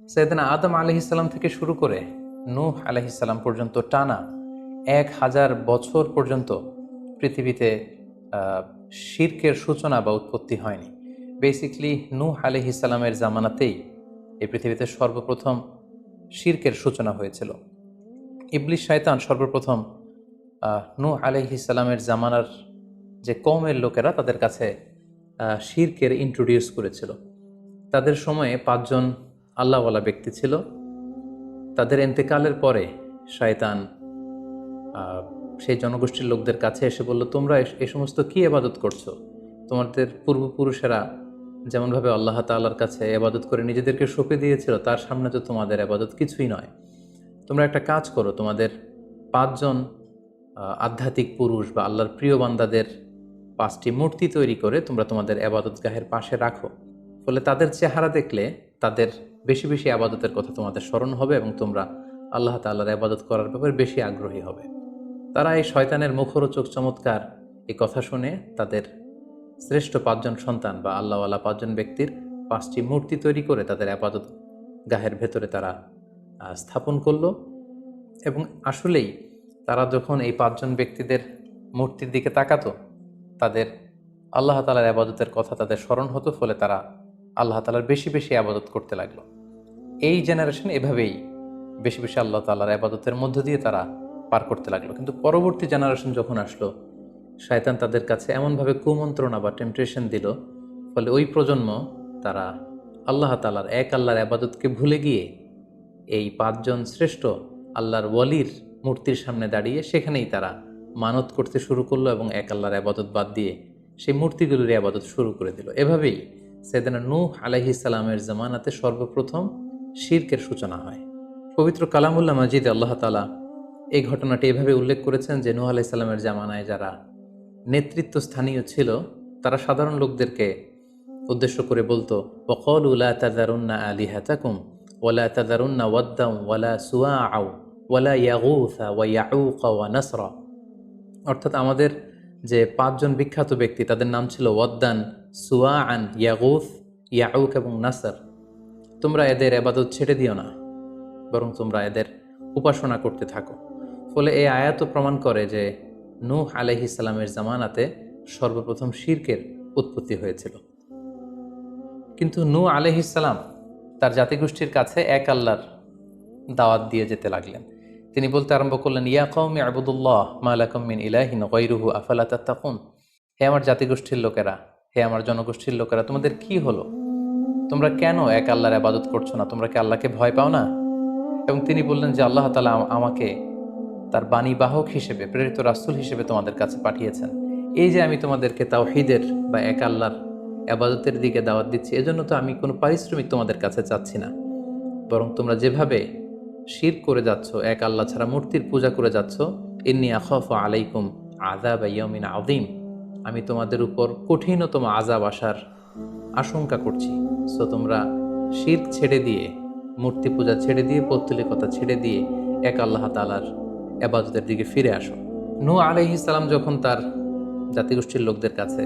সৈয়দনা আদম আলহিসাল্লাম থেকে শুরু করে নূহ আলহিসাল্লাম পর্যন্ত টানা এক হাজার বছর পর্যন্ত পৃথিবীতে শির্কের সূচনা বা উৎপত্তি হয়নি। বেসিকলি নূহ আলহিসাল্লামের জামানাতেই এই পৃথিবীতে সর্বপ্রথম শির্কের সূচনা হয়েছিল। ইবলিশ শয়তান সর্বপ্রথম নূহ আলহিসাল্লামের জামানার যে কমের লোকেরা তাদের কাছে শির্কের ইন্ট্রোডিউস করেছিল। তাদের সময়ে পাঁচজন আল্লাহওয়ালা ব্যক্তি ছিল। তাদের এন্তেকালের পরে শয়তান সেই জনগোষ্ঠীর লোকদের কাছে এসে বলল, তোমরা এ- সমস্ত কি এবাদত করছ? তোমাদের পূর্বপুরুষেরা যেমনভাবে আল্লাহ তাআলার কাছে এবাদত করে নিজেদেরকে সঁপে দিয়েছিল, তার সামনে তো তোমাদের এবাদত কিছুই নয়। তোমরা একটা কাজ করো, তোমাদের পাঁচজন আধ্যাত্মিক পুরুষ বা আল্লাহর প্রিয় বান্দাদের পাঁচটি মূর্তি তৈরি করে তোমরা তোমাদের আবাদতগাহের পাশে রাখো। ফলে তাদের চেহারা দেখলে তাদের বেশি বেশি আবাদতের কথা তোমাদের স্মরণ হবে এবং তোমরা আল্লাহ তাল্লাহর আবাদত করার ব্যাপারে বেশি আগ্রহী হবে। তারা এই শয়তানের মুখরোচক চমৎকার এই কথা শুনে তাদের শ্রেষ্ঠ পাঁচজন সন্তান বা আল্লাহওয়ালা পাঁচজন ব্যক্তির পাঁচটি মূর্তি তৈরি করে তাদের আবাদত গাহের ভেতরে তারা স্থাপন করল এবং আসলেই তারা যখন এই পাঁচজন ব্যক্তিদের মূর্তির দিকে তাকাতো, তাদের আল্লাহ তালার আবাদতের কথা তাদের স্মরণ হতো, ফলে তারা আল্লাহ তালার বেশি বেশি আবাদত করতে লাগল। এই জেনারেশন এভাবেই বেশি বেশি আল্লাহ তালার আবাদতের মধ্য দিয়ে তারা পার করতে লাগল। কিন্তু পরবর্তী জেনারেশন যখন আসলো, শায়তান তাদের কাছে এমনভাবে কুমন্ত্রণা বা টেম্পটেশন দিল, ফলে ওই প্রজন্ম তারা আল্লাহ তালার এক আল্লাহর আবাদতকে ভুলে গিয়ে এই পাঁচজন শ্রেষ্ঠ আল্লাহর ওয়ালির মূর্তির সামনে দাঁড়িয়ে সেখানেই তারা মানত করতে শুরু করল এবং এক আল্লাহর আবাদত বাদ দিয়ে সেই মূর্তিগুলোর আবাদত শুরু করে দিল। এভাবেই সেদিনা নূহ আলাইহি সালামের জামানাতে সর্বপ্রথম শির্কের সূচনা হয়। পবিত্র কালামুল্লাহ মাজিদ আল্লাহ তালা এই ঘটনাটি এভাবে উল্লেখ করেছেন যে নূহ সালামের জামানায় যারা নেতৃত্ব স্থানীয় ছিল, তারা সাধারণ লোকদেরকে উদ্দেশ্য করে বলতো ওকল উলা তাদারুন্না আলি হাতাকুম ওলা তাদারুন্না ওয়াদ্দাম ওয়ালা সুয়া আউ ওয়ালা ইয়াগুসা ওয়া ইয়াউকা, ওয়া নাসরা। অর্থাৎ আমাদের যে পাঁচজন বিখ্যাত ব্যক্তি, তাদের নাম ছিল ওয়াদ্দান সুয়া আন ইয়াগুস ইয়াউক এবং নাসার। তোমরা এদের আবাদত ছেড়ে দিও না, বরং তোমরা এদের উপাসনা করতে থাকো। ফলে এই আয়াতও প্রমাণ করে যে নূহ আলাইহিসাল্লামের জামানাতে সর্বপ্রথম শির্কের উৎপত্তি হয়েছিল। কিন্তু নূহ আলাইহিসাল্লাম তার জাতিগোষ্ঠীর কাছে এক আল্লাহর দাওয়াত দিয়ে যেতে লাগলেন। তিনি বলতে আরম্ভ করলেন, ইয়া কৌমি আবুদুল্লাহ মালাকুম মিন ইলাহিন গৈরুহু আফালা তাত্তাকুন? হে আমার জাতিগোষ্ঠীর লোকেরা হে আমার জনগোষ্ঠীর লোকেরা, তোমাদের কি হলো? তোমরা কেন এক আল্লাহর আবাদত করছ না? তোমরা কি আল্লাহকে ভয় পাও না? এবং তিনি বললেন যে আল্লাহ তালা আমাকে তার বাণী বাহক হিসেবে, প্রেরিত রাসুল হিসেবে তোমাদের কাছে পাঠিয়েছেন। এই যে আমি তোমাদেরকে তাওহিদের বা এক আল্লাহর আবাদতের দিকে দাওয়াত দিচ্ছি, এজন্য তো আমি কোনো পারিশ্রমিক তোমাদের কাছে চাচ্ছি না। বরং তোমরা যেভাবে শির করে যাচ্ছ, এক আল্লাহ ছাড়া মূর্তির পূজা করে যাচ্ছ, ইন্নি আখফ আলাইকুম আদা বা ইয়মিন আদিম আমি তোমাদের উপর কঠিনতম আজাব আসার আশঙ্কা করছি। সো তোমরা শির ছেড়ে দিয়ে মূর্তি পূজা ছেড়ে দিয়ে, পৌত্তলিকতা ছেড়ে দিয়ে এক আল্লাহ তালার আবাদতের দিকে ফিরে আসো। নু আলাইহিসাল্লাম যখন তার জাতিগোষ্ঠীর লোকদের কাছে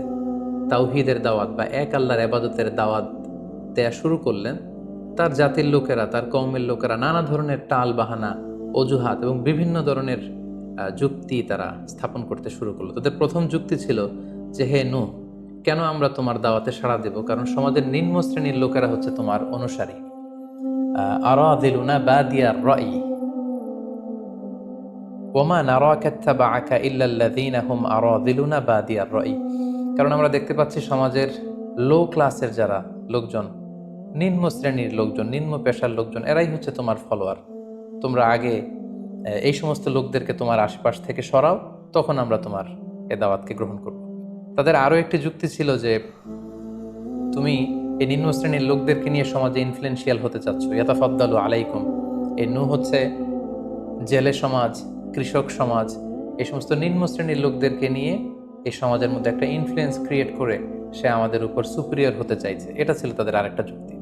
তাওহিদের দাওয়াত বা এক আল্লাহর আবাদতের দাওয়াত দেয়া শুরু করলেন, তার জাতির লোকেরা, তার কৌমের লোকেরা নানা ধরনের টাল বাহানা, অজুহাত এবং বিভিন্ন ধরনের যুক্তি তারা স্থাপন করতে শুরু করল। তাদের প্রথম যুক্তি ছিল যে, হে নু কেন আমরা তোমার দাওয়াতে সাড়া দেব? কারণ সমাজের নিম্ন শ্রেণির লোকেরা হচ্ছে তোমার অনুসারী। আরাদিলুনা বাদিয়ার রাই। ওমা নারাকা ইত্তাবাআকা ইল্লা আল্লাযীনা হুম আরাদিলুনা বাদিয়ার রাই। কারণ আমরা দেখতে পাচ্ছি সমাজের লো ক্লাসের যারা লোকজন, নিম্ন শ্রেণির লোকজন, নিম্ন পেশার লোকজন, এরাই হচ্ছে তোমার ফলোয়ার। তোমরা আগে এই সমস্ত লোকদেরকে তোমার আশপাশ থেকে সরাও, তখন আমরা তোমার এ দাওয়াতকে গ্রহণ করব। তাদের আরও একটি যুক্তি ছিল যে তুমি এই নিম্ন শ্রেণির লোকদেরকে নিয়ে সমাজে ইনফ্লুয়েন্সিয়াল হতে চাচ্ছ। ইয়াতাফাদ্দালু আলাইকুম। এই নু হচ্ছে জেলে সমাজ, কৃষক সমাজ, এই সমস্ত নিম্ন শ্রেণির লোকদেরকে নিয়ে এই সমাজের মধ্যে একটা ইনফ্লুয়েন্স ক্রিয়েট করে সে আমাদের উপর সুপিরিয়র হতে চাইছে। এটা ছিল তাদের আরেকটা যুক্তি।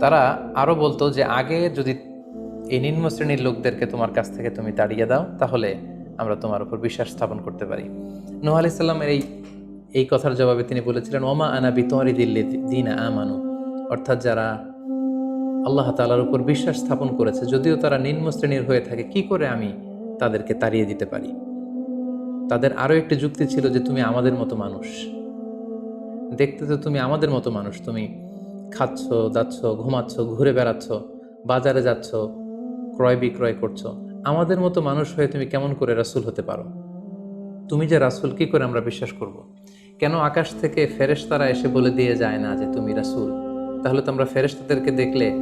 তারা আরও বলতো যে আগে যদি এই নিম্ন শ্রেণির লোকদেরকে তোমার কাছ থেকে তুমি তাড়িয়ে দাও, তাহলে আমরা তোমার উপর বিশ্বাস স্থাপন করতে পারি। নোহ আলি সাল্লামের এই এই কথার জবাবে তিনি বলেছিলেন, ওমা আনা বিতরি দিল্লি দিনা আমানু। অর্থাৎ যারা আল্লাহ তালার উপর বিশ্বাস স্থাপন করেছে, যদিও তারা নিম্ন শ্রেণির হয়ে থাকে, কি করে আমি তাদেরকে তাড়িয়ে দিতে পারি? তাদের আরও একটি যুক্তি ছিল যে, তুমি আমাদের মতো মানুষ। দেখতে তো তুমি আমাদের মতো মানুষ। তুমি খাচ্ছ, দাচ্ছ, ঘুমাচ্ছ, ঘুরে বেড়াচ্ছ, বাজারে যাচ্ছ, ক্রয় বিক্রয় করছ। আমাদের মতো মানুষ হয়ে তুমি কেমন করে রাসূল হতে পারো? তুমি যে রাসূল, কি করে আমরা বিশ্বাস করব। কেন আকাশ থেকে ফেরেশতারা এসে বলে দিয়ে যায় না যে তুমি রাসূল? তাহলে তো আমরা ফেরেশতাদেরকে দেখলে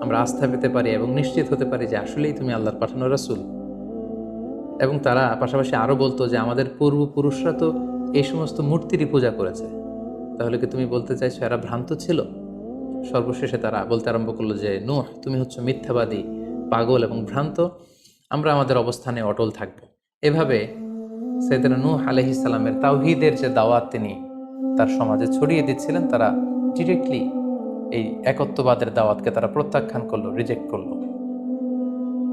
আমরা আস্থা পেতে পারি এবং নিশ্চিত হতে পারি যে আসলেই তুমি আল্লাহর পাঠানো রাসূল। এবং তারা পাশাপাশি আরও বলতো যে আমাদের পূর্বপুরুষরা তো এই সমস্ত মূর্তিরই পূজা করেছে। তাহলে কি তুমি বলতে চাইছো এরা ভ্রান্ত ছিল? সর্বশেষে তারা বলতে আরম্ভ করল যে, নোহ, তুমি হচ্ছে মিথ্যাবাদী, পাগল এবং ভ্রান্ত। আমরা আমাদের অবস্থানে অটল থাকব। এভাবে সৈয়দনা নূহ আলহি সালামের তাওহিদের যে দাওয়াত তিনি তার সমাজে ছড়িয়ে দিচ্ছিলেন, তারা ডিরেক্টলি এই একত্ববাদের দাওয়াতকে তারা প্রত্যাখ্যান করল রিজেক্ট করল।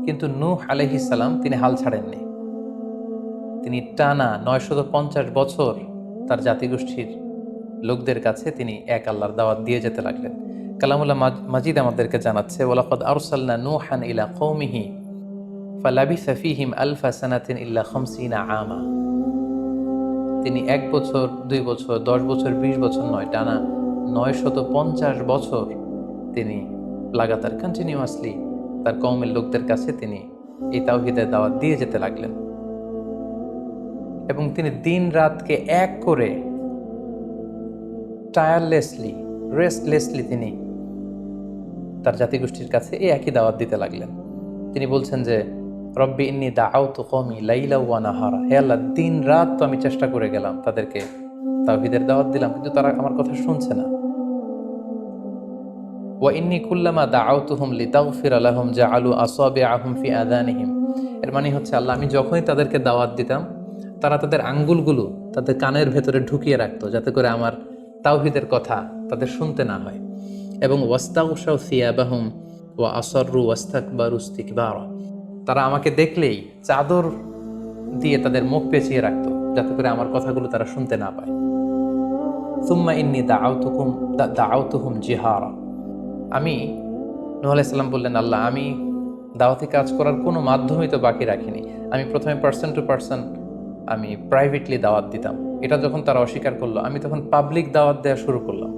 কিন্তু নূহ আলহি সালাম তিনি হাল ছাড়েননি। তিনি টানা নয়শত পঞ্চাশ বছর তার জাতিগোষ্ঠীর লোকদের কাছে তিনি এক আল্লাহর দাওয়াত দিয়ে যেতে লাগলেন। কালামুল্লাহ মাজ- মাজিদ আমাদেরকে জানাচ্ছে ওলাকদ আরসাল্লা নূহান ইলা কৌমিহি ফালাবিসা ফিহিম আলফা সানাতিন ইল্লা খামসিনা আমা। তিনি এক বছর, দুই বছর, দশ বছর, বিশ বছর নয়, টানা নয় শত পঞ্চাশ বছর তিনি লাগাতার কন্টিনিউয়াসলি তার কৌমের লোকদের কাছে তিনি এই তাওহিদের দাওয়াত দিয়ে যেতে লাগলেন। এবং তিনি দিন রাতকে এক করে টায়ারলেসলি রেস্টলেসলি তিনি তার জাতিগোষ্ঠীর কাছে এই একই দাওয়াত দিতে লাগলেন। তিনি বলছেন যে রব্বি ইন্নি দাও তো কমি লাইলা ওয়া নাহারা। হে আল্লাহ, দিন রাত তো আমি চেষ্টা করে গেলাম তাদেরকে তাওহিদের দাওয়াত দিলাম, কিন্তু তারা আমার কথা শুনছে না। ওয়া ইন্নি কুল্লামা দাআউতুহুম লিতাগফির আলু জাআলু আসাবিআহুম ফি আযানিহিম। এর মানে হচ্ছে, আল্লাহ, আমি যখনই তাদেরকে দাওয়াত দিতাম, তারা তাদের আঙ্গুলগুলো তাদের কানের ভেতরে ঢুকিয়ে রাখতো, যাতে করে আমার তাওহিদের কথা তাদের শুনতে না হয়। এবং ওয়াস্তাউসাউ সিয়াবাহুম ওয়া আসররু ওয়াস্তাকবারু ইস্তিকবারা। তারা আমাকে দেখলেই চাদর দিয়ে তাদের মুখ পেঁচিয়ে রাখতো, যাতে করে আমার কথাগুলো তারা শুনতে না পায়। সুম্মা ইন্নি দাআউতুকুম দাআউতুহুম জিহারা। আমি নূহ আলাইহিস সালাম বললেন, আল্লাহ, আমি দাওয়াতি কাজ করার কোনো মাধ্যমই তো বাকি রাখিনি। আমি প্রথমে পার্সন টু পার্সন আমি প্রাইভেটলি দাওয়াত দিতাম। এটা যখন তারা অস্বীকার করল, আমি তখন পাবলিক দাওয়াত দেওয়া শুরু করলাম।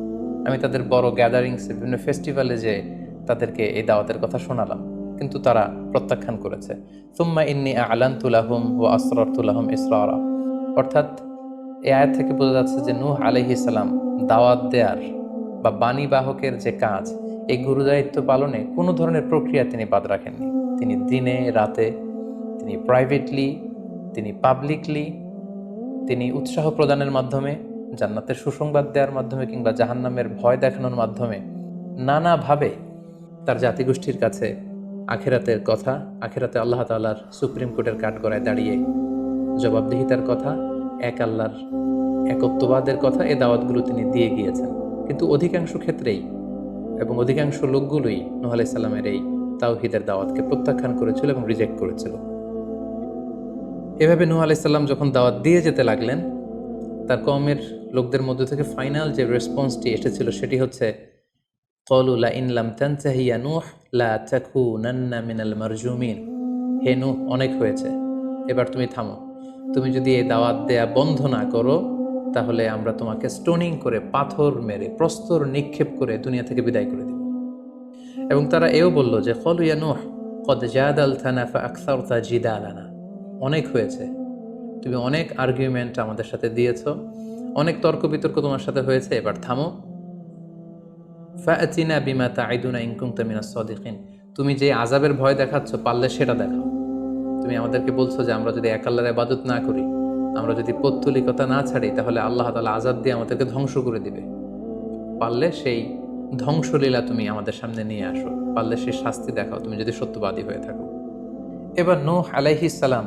আমি তাদের বড় গ্যাদারিংসে বিভিন্ন ফেস্টিভ্যালে যে তাদেরকে এই দাওয়াতের কথা শোনালাম। কিন্তু তারা প্রত্যাখ্যান করেছে। সুম্মা ইন্নি আলান্তুলাহুম ও আসরতুলাহুম ইসরা অর্থাৎ এ আয়াত থেকে বোঝা যাচ্ছে যে নূহ আলহি সালাম দাওয়াত দেয়ার বা বাণী বাহকের যে কাজ, এই গুরুদায়িত্ব পালনে কোনো ধরনের প্রক্রিয়া তিনি বাদ রাখেননি। তিনি দিনে, রাতে, তিনি প্রাইভেটলি তিনি পাবলিকলি তিনি উৎসাহ প্রদানের মাধ্যমে, জান্নাতের সুসংবাদ দেওয়ার মাধ্যমে কিংবা জাহান্নামের ভয় দেখানোর মাধ্যমে নানাভাবে তার জাতিগোষ্ঠীর কাছে আখেরাতের কথা, আখেরাতে আল্লাহ তাল্লার সুপ্রিম কোর্টের কাঠগড়ায় দাঁড়িয়ে জবাবদিহিতার কথা, এক আল্লাহর একত্ববাদের কথা এ দাওয়াতগুলো তিনি দিয়ে গিয়েছেন। কিন্তু অধিকাংশ ক্ষেত্রেই এবং অধিকাংশ লোকগুলোই নোহ আলাইসাল্লামের এই তাওহিদের দাওয়াতকে প্রত্যাখ্যান করেছিল এবং রিজেক্ট করেছিল। এভাবে নূহ আলাইসাল্লাম যখন দাওয়াত দিয়ে যেতে লাগলেন, তার কমের লোকদের মধ্যে থেকে ফাইনাল যে রেসপন্সটি এসেছিল সেটি হচ্ছে কলু লা ইন লাম তানতাহিয়া নূহ লা তাকুনান্না মিনাল মারজুমিন হে নূহ, অনেক হয়েছে। এবার তুমি থামো। তুমি যদি এই দাওয়াত দেয়া বন্ধ না করো, তাহলে আমরা তোমাকে স্টোনিং করে, পাথর মেরে, প্রস্তর নিক্ষেপ করে দুনিয়া থেকে বিদায় করে দেব। এবং তারা এও বলল যে, কলু ইয়া নূহ, কদ জাদাল থানা ফা আকসারতা জিদালানা। অনেক হয়েছে। তুমি অনেক আর্গুমেন্ট আমাদের সাথে দিয়েছ। অনেক তর্ক বিতর্ক তোমার সাথে হয়েছে। এবার থামো। ফাচিনা বিমা তাইদুনা ইনকুম তামিনা সদিকিন। তুমি যে আজাবের ভয় দেখাচ্ছ, পারলে সেটা দেখাও। তুমি আমাদেরকে বলছো যে আমরা যদি এক আল্লাহর না করি, আমরা যদি পত্তলিকতা না ছাড়ি, তাহলে আল্লাহ তালা আজাদ দিয়ে আমাদেরকে ধ্বংস করে দিবে। পারলে সেই ধ্বংসলীলা তুমি আমাদের সামনে নিয়ে আসো। পারলে সেই শাস্তি দেখাও, তুমি যদি সত্যবাদী হয়ে থাকো। এবার নূহ আলাইহিস সালাম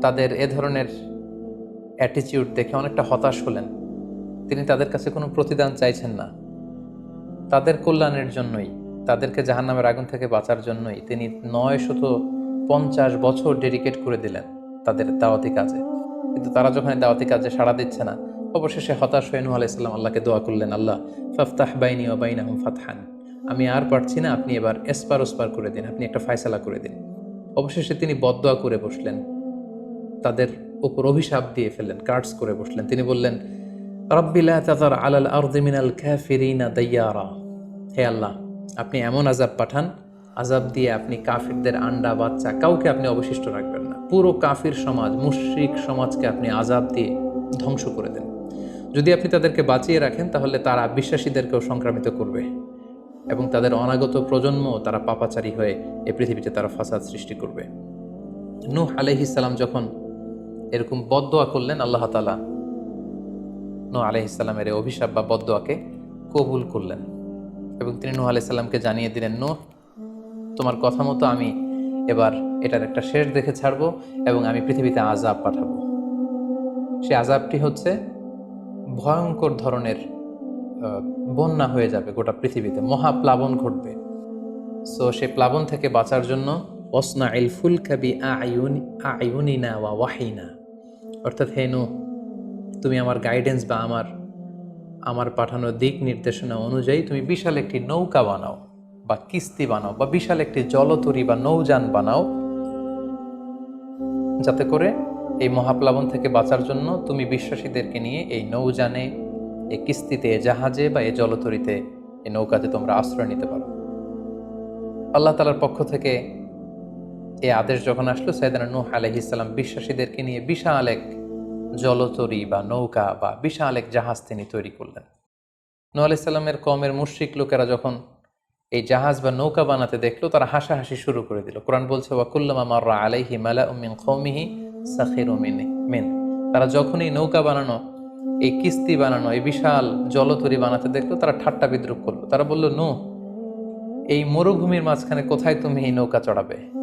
তাদের এ ধরনের অ্যাটিচিউড দেখে অনেকটা হতাশ হলেন। তিনি তাদের কাছে কোনো প্রতিদান চাইছেন না। তাদের কল্যাণের জন্যই, তাদেরকে জাহান্নামের আগুন থেকে বাঁচার জন্যই তিনি নয় শত পঞ্চাশ বছর ডেডিকেট করে দিলেন তাদের দাওয়াতি কাজে। কিন্তু তারা যখন দাওয়াতি কাজে সাড়া দিচ্ছে না, অবশেষে হতাশ হয়ে নূহ আলাইসাল্লাম আল্লাহকে দোয়া করলেন, আল্লাহ, ফাফতাহ বাইনি ও বাইনাহুম ফাতহান। আমি আর পারছি না, আপনি এবার এসপার ওসপার করে দিন, আপনি একটা ফায়সালা করে দিন। অবশেষে তিনি বদদোয়া করে বসলেন, তাদের উপর অভিশাপ দিয়ে ফেললেন কার্ডস করে বসলেন। তিনি বললেন রব্বিলা তাজার আলাল আর্দিমিনাল কাফিরিনা দাইয়ারা। হে আল্লাহ, আপনি এমন আজাব পাঠান আজাব দিয়ে আপনি কাফিরদের আন্ডা বাচ্চা কাউকে আপনি অবশিষ্ট রাখবেন না। পুরো কাফির সমাজ, মুশরিক সমাজকে আপনি আজাব দিয়ে ধ্বংস করে দেন। যদি আপনি তাদেরকে বাঁচিয়ে রাখেন, তাহলে তারা বিশ্বাসীদেরকেও সংক্রামিত করবে এবং তাদের অনাগত প্রজন্ম তারা পাপাচারী হয়ে এই পৃথিবীতে তারা ফাসাদ সৃষ্টি করবে। নূহ আলহিসাল্লাম যখন এরকম বদদোয়া করলেন, আল্লাহ তালা নূহ আলহিসাল্লামের এই অভিশাপ বা বদোয়াকে কবুল করলেন। এবং তিনি নূহ আলাইসাল্লামকে জানিয়ে দিলেন, নূহ, তোমার কথা মতো আমি এবার এটার একটা শেষ দেখে ছাড়বো এবং আমি পৃথিবীতে আজাব পাঠাবো। সে আজাবটি হচ্ছে ভয়ঙ্কর ধরনের বন্যা হয়ে যাবে গোটা পৃথিবীতে মহাপ্লাবন ঘটবে। সো সে প্লাবন থেকে বাঁচার জন্য অসনা ইল ফুল কাবি আয়ুনিনা ওয়া ওয়াহিনা অর্থাৎ হেনু তুমি আমার গাইডেন্স বা আমার আমার পাঠানো দিক নির্দেশনা অনুযায়ী তুমি বিশাল একটি নৌকা বানাও, বা কিস্তি বানাও, বা বিশাল একটি জলতরী বা নৌযান বানাও, যাতে করে এই মহাপ্লাবন থেকে বাঁচার জন্য তুমি বিশ্বাসীদেরকে নিয়ে এই নৌযানে, এই কিস্তিতে জাহাজে বা এই জলতরিতে এই নৌকাতে তোমরা আশ্রয় নিতে পারো। আল্লাহ তালার পক্ষ থেকে এই আদেশ যখন আসলো সৈয়দানা নূহ আলহিসাল্লাম বিশ্বাসীদেরকে নিয়ে বিশাল এক জলতরী বা নৌকা বা বিশাল এক জাহাজ তিনি তৈরি করলেন। নূহ আলাইসাল্লামের কমের মুশ্রিক লোকেরা যখন এই জাহাজ বা নৌকা বানাতে দেখল, তারা হাসাহাসি শুরু করে দিল। কোরআন বলছে, ওয়াকুল্লামা মাররা আলাইহি মালা উমিন কৌমিহি সাখিরু মিনি তারা যখন এই নৌকা বানানো, এই কিস্তি বানানো, এই বিশাল জলতরি বানাতে দেখল, তারা ঠাট্টা বিদ্রুপ করল। তারা বলল নু এই মরুভূমির মাঝখানে কোথায় তুমি এই নৌকা চড়াবে?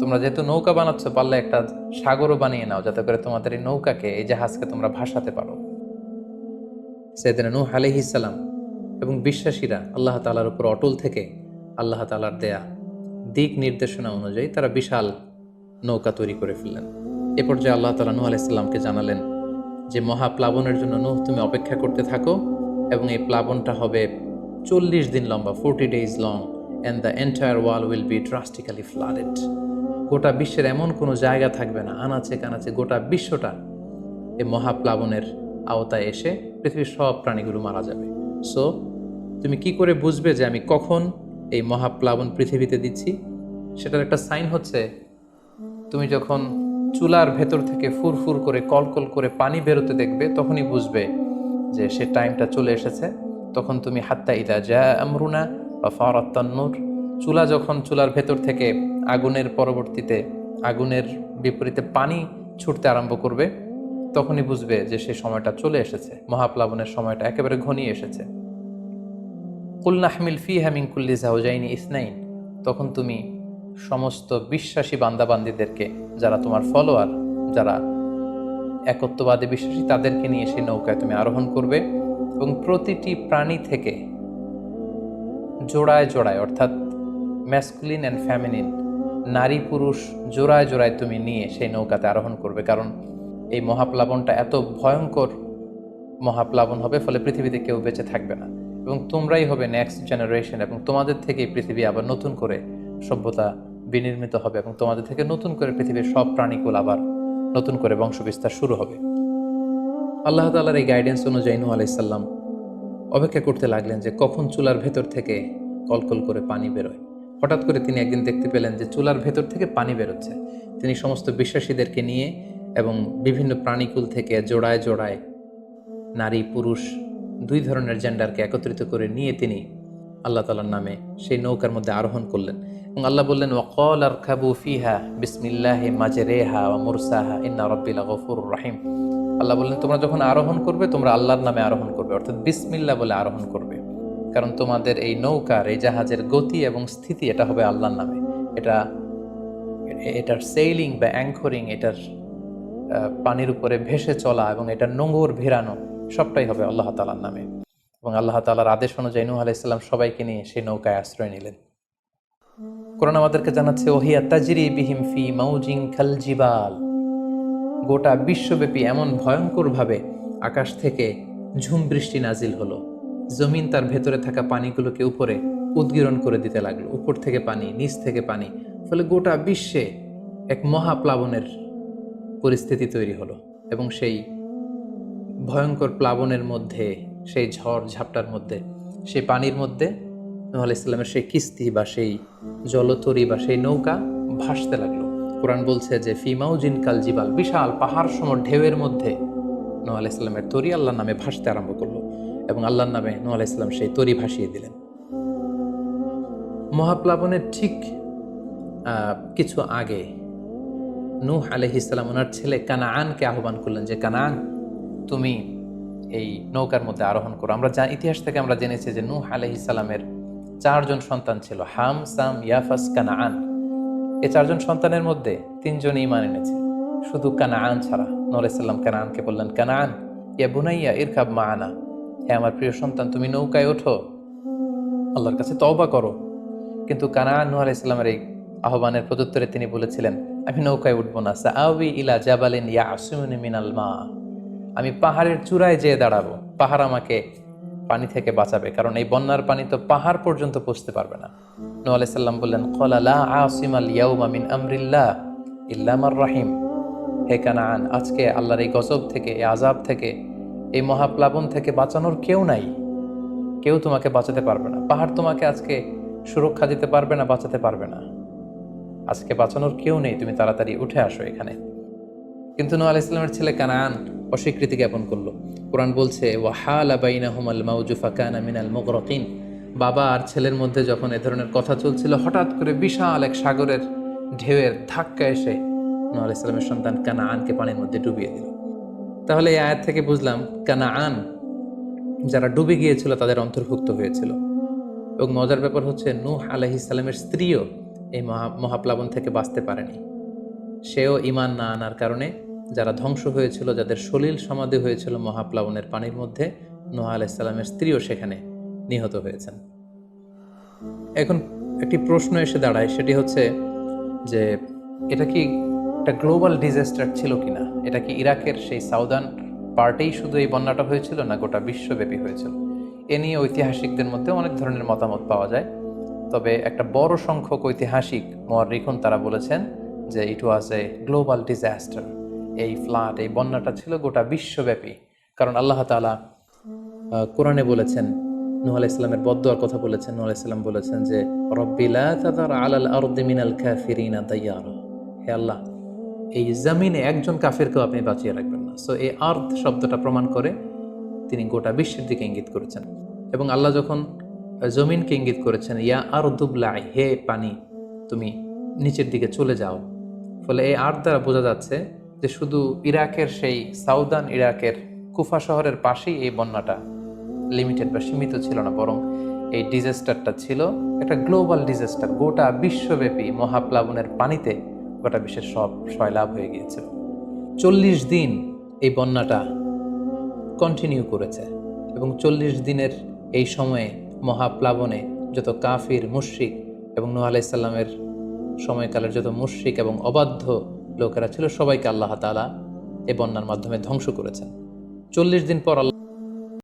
তোমরা যেহেতু নৌকা বানাচ্ছ, পারলে একটা সাগরও বানিয়ে নাও, যাতে করে তোমাদের এই নৌকাকে, এই জাহাজকে তোমরা ভাসাতে পারো। সেদিন নূহ আলহিসাল্লাম এবং বিশ্বাসীরা আল্লাহ তালার উপর অটল থেকে আল্লাহ তালার দেয়া দিক নির্দেশনা অনুযায়ী তারা বিশাল নৌকা তৈরি করে ফেললেন। এ পর্যায়ে আল্লাহ তালা নূহ আলাইসাল্লামকে জানালেন যে মহাপ্লাবনের জন্য নূহ, তুমি অপেক্ষা করতে থাকো এবং এই প্লাবনটা হবে চল্লিশ দিন লম্বা, forty days long and the entire world will be drastically flooded গোটা বিশ্বের এমন কোনো জায়গা থাকবে না, আনাচে কানাচে গোটা বিশ্বটা এই মহাপ্লাবনের আওতায় এসে পৃথিবীর সব প্রাণীগুলো মারা যাবে। সো তুমি কি করে বুঝবে যে আমি কখন এই মহাপ্লাবন পৃথিবীতে দিচ্ছি? সেটার একটা সাইন হচ্ছে, তুমি যখন চুলার ভেতর থেকে ফুরফুর করে, কলকল করে পানি বেরোতে দেখবে, তখনই বুঝবে যে সে টাইমটা চলে এসেছে। তখন তুমি হাত্তা ইদা যা আমরুনা বা ফারাত্তান্নুর চুলা যখন চুলার ভেতর থেকে আগুনের পরবর্তীতে, আগুনের বিপরীতে পানি ছুটতে আরম্ভ করবে, তখনই বুঝবে যে সে সময়টা চলে এসেছে। মহাপ্লাবনের সময়টা একেবারে ঘনিয়ে এসেছে। কুল্লাহমিল ফি হ্যামিং কুল্লি জাউজাইনি ইসনাইন, তখন তুমি সমস্ত বিশ্বাসী বান্দাবান্দিদেরকে, যারা তোমার ফলোয়ার, যারা একত্ববাদী বিশ্বাসী, তাদেরকে নিয়ে সেই নৌকায় তুমি আরোহণ করবে এবং প্রতিটি প্রাণী থেকে জোড়ায় জোড়ায়, অর্থাৎ ম্যাসকুলিন অ্যান্ড ফ্যামিনিন নারী পুরুষ জোড়ায় জোড়ায় তুমি নিয়ে সেই নৌকাতে আরোহণ করবে। কারণ এই মহাপ্লাবনটা এত ভয়ঙ্কর মহাপ্লাবন হবে, ফলে পৃথিবীতে কেউ বেঁচে থাকবে না। এবং তোমরাই হবে নেক্সট জেনারেশন এবং তোমাদের থেকে পৃথিবী আবার নতুন করে সভ্যতা বিনির্মিত হবে এবং তোমাদের থেকে নতুন করে পৃথিবীর সব প্রাণীকুল আবার নতুন করে বংশবিস্তার শুরু হবে। আল্লাহ তালার এই গাইডেন্স অনুযায়ী নূ আলাইসাল্লাম অপেক্ষা করতে লাগলেন যে কখন চুলার ভেতর থেকে কলকল করে পানি বেরোয়। হঠাৎ করে তিনি একদিন দেখতে পেলেন যে চুলার ভেতর থেকে পানি বেরোচ্ছে। তিনি সমস্ত বিশ্বাসীদেরকে নিয়ে এবং বিভিন্ন প্রাণীকুল থেকে জোড়ায় জোড়ায় নারী, পুরুষ, দুই ধরনের জেন্ডারকে একত্রিত করে নিয়ে তিনি আল্লাহ তালার নামে সেই নৌকার মধ্যে আরোহণ করলেন এবং আল্লাহ বললেন, ওয়াকল আর খাবু ফিহা বিসমিল্লাহ মাজেরেহা ওয়া মুরসাহা ইন্না রব্বিলা গফুর রাহিম। আল্লাহ বললেন, তোমরা যখন আরোহণ করবে, তোমরা আল্লাহর নামে আরোহণ করবে, অর্থাৎ বিসমিল্লা বলে আরোহণ করবে। কারণ তোমাদের এই নৌকার, এই জাহাজের গতি এবং স্থিতি এটা হবে আল্লাহর নামে। এটা, এটার সেইলিং বা অ্যাঙ্করিং এটার পানির উপরে ভেসে চলা এবং এটার নোঙর ভেরানো সবটাই হবে আল্লাহ তালার নামে। এবং আল্লাহ তালার আদেশ অনুযায়ী নূহ আলাইসাল্লাম সবাইকে নিয়ে সেই নৌকায় আশ্রয় নিলেন। কোরআন আমাদেরকে জানাচ্ছে, ওহিয়া তাজরি বিহিম ফি মাউজিং খালজিবাল গোটা বিশ্বব্যাপী এমন ভয়ঙ্করভাবে আকাশ থেকে ঝুম বৃষ্টি নাজিল হলো। জমিন তার ভেতরে থাকা পানিগুলোকে উপরে উদ্গীরণ করে দিতে লাগল। উপর থেকে পানি, নিচ থেকে পানি। ফলে গোটা বিশ্বে এক মহাপ্লাবনের পরিস্থিতি তৈরি হলো এবং সেই ভয়ঙ্কর প্লাবনের মধ্যে, সেই ঝড় ঝাপটার মধ্যে, সেই পানির মধ্যে নূহ ইসলামের সেই কিস্তি বা সেই জলতরি বা সেই নৌকা ভাসতে লাগল। কোরআন বলছে যে ফিমাউ জিনকাল জিবাল, বিশাল পাহাড় সম ঢেউয়ের মধ্যে নূহ ইসলামের সালামের তরি আল্লাহর নামে ভাসতে আরম্ভ করল। এবং আল্লাহর নামে নূহ আলাইহিস সালাম সেই তরি ভাসিয়ে দিলেন। মহাপ্লাবনের ঠিক কিছু আগে নূহ আলহিসাল্লাম ওনার ছেলে কানাআনকে আহ্বান করলেন যে কানাআন তুমি এই নৌকার মধ্যে আরোহণ করো। আমরা যা ইতিহাস থেকে আমরা জেনেছি যে নূহ আলহিসাল্লামের চারজন সন্তান ছিল, হাম, সাম, ইয়াফাস কানাআন এ চারজন সন্তানের মধ্যে তিনজন ইমান এনেছে। শুধু কানাআন ছাড়া নূহ আলাইসাল্লাম কানাআনকে বললেন কানাআন ইয়া বুনাইয়া ইরকাব মা আনা হে আমার প্রিয় সন্তান, তুমি নৌকায় ওঠো। আল্লাহর কাছে তওবা করো। কিন্তু কানাআন নূহ আলাইসাল্লামের এই আহ্বানের প্রত্যুত্তরে তিনি বলেছিলেন, আমি নৌকায় উঠব না। সাআবি ইলা জাবালিন ইয়া আসুমিন মিনাল মা। আমি পাহাড়ের চূড়ায় যেয়ে দাঁড়াবো। পাহাড় আমাকে পানি থেকে বাঁচাবে। কারণ এই বন্যার পানি তো পাহাড় পর্যন্ত পৌঁছতে পারবে না। নূহ আলাইহিস সাল্লাম বললেন, কলা লা আসিমাল ইয়াউমা মিন আমরিল্লাহ ইল্লামার রাহিম। হে কানাআন আজকে আল্লাহর এই গজব থেকে, এই আজাব থেকে এই মহাপ্লাবন থেকে বাঁচানোর কেউ নাই। কেউ তোমাকে বাঁচাতে পারবে না। পাহাড় তোমাকে আজকে সুরক্ষা দিতে পারবে না, বাঁচাতে পারবে না। আজকে বাঁচানোর কেউ নেই। তুমি তাড়াতাড়ি উঠে আসো এখানে। কিন্তু নূহ আলাইহিস সালামের ছেলে কানান অস্বীকৃতি জ্ঞাপন করল। কোরআন বলছে, ওয়াহালা বাইনাহুমাল মাউজু ফাকানা মিনাল মুগরাকিন। বাবা আর ছেলের মধ্যে যখন এ ধরনের কথা চলছিল, হঠাৎ করে বিশাল এক সাগরের ঢেউয়ের ধাক্কা এসে নূহ আলাইহিস সালামের সন্তান কানাআনকে পানির মধ্যে ডুবিয়ে দিল। তাহলে এই আয়াত থেকে বুঝলাম কানাআন, যারা ডুবে গিয়েছিল তাদের অন্তর্ভুক্ত হয়েছিল। এবং মজার ব্যাপার হচ্ছে নূহ আলাইহিস সালামের স্ত্রীও এই মহা, মহাপ্লাবন থেকে বাঁচতে পারেনি। সেও ইমান না আনার কারণে যারা ধ্বংস হয়েছিল, যাদের সলিল সমাধি হয়েছিল মহাপ্লাবনের পানির মধ্যে, নোহা আলাইসাল্লামের স্ত্রীও সেখানে নিহত হয়েছেন। এখন একটি প্রশ্ন এসে দাঁড়ায়, সেটি হচ্ছে যে এটা কি একটা গ্লোবাল ডিজাস্টার ছিল কিনা? এটা কি ইরাকের সেই সাউদার্ন পার্টেই শুধু এই বন্যাটা হয়েছিল না গোটা বিশ্বব্যাপী হয়েছিল? এ নিয়ে ঐতিহাসিকদের মধ্যে অনেক ধরনের মতামত পাওয়া যায়। তবে একটা বড় সংখ্যক ঐতিহাসিক মোয়ারিখন তারা বলেছেন যে it was a global disaster এই ফ্লাড এই বন্যাটা ছিল গোটা বিশ্বব্যাপী। কারণ আল্লাহ তালা কোরআনে বলেছেন, নুহ ইসলামের বদুয়ার কথা বলেছেন, নুহ ইসলাম বলেছেন যে রব্বিলা তাদার আলাল আরদি মিনাল কাফিরিনা দাইয়ার। হে আল্লাহ এই জমিনে একজন কাফেরকেও আপনি বাঁচিয়ে রাখবেন না। সো এই আর্থ শব্দটা প্রমাণ করে তিনি গোটা বিশ্বের দিকে ইঙ্গিত করেছেন। এবং আল্লাহ যখন জমিনকে ইঙ্গিত করেছেন, ইয়া আর দুবলাই হে পানি, তুমি নিচের দিকে চলে যাও। ফলে এই আর্ট দ্বারা বোঝা যাচ্ছে যে শুধু ইরাকের সেই সাউদার্ন ইরাকের কুফা শহরের পাশেই এই বন্যাটা লিমিটেড বা সীমিত ছিল না, বরং এই ডিজাস্টারটা ছিল একটা গ্লোবাল ডিজাস্টার। গোটা বিশ্বব্যাপী মহাপ্লাবনের পানিতে গোটা বিশ্বের সব সয়লাভ হয়ে গিয়েছিল চল্লিশ দিন এই বন্যাটা কন্টিনিউ করেছে এবং চল্লিশ দিনের এই সময়ে মহাপ্লাবনে যত কাফির, মুশ্রিক এবং নুহ আলাইসাল্লামের সময়কালের যত মুশ্রিক এবং অবাধ্য লোকেরা ছিল, সবাইকে আল্লাহ তালা এ বন্যার মাধ্যমে ধ্বংস করেছেন। চল্লিশ দিন পর আল্লাহ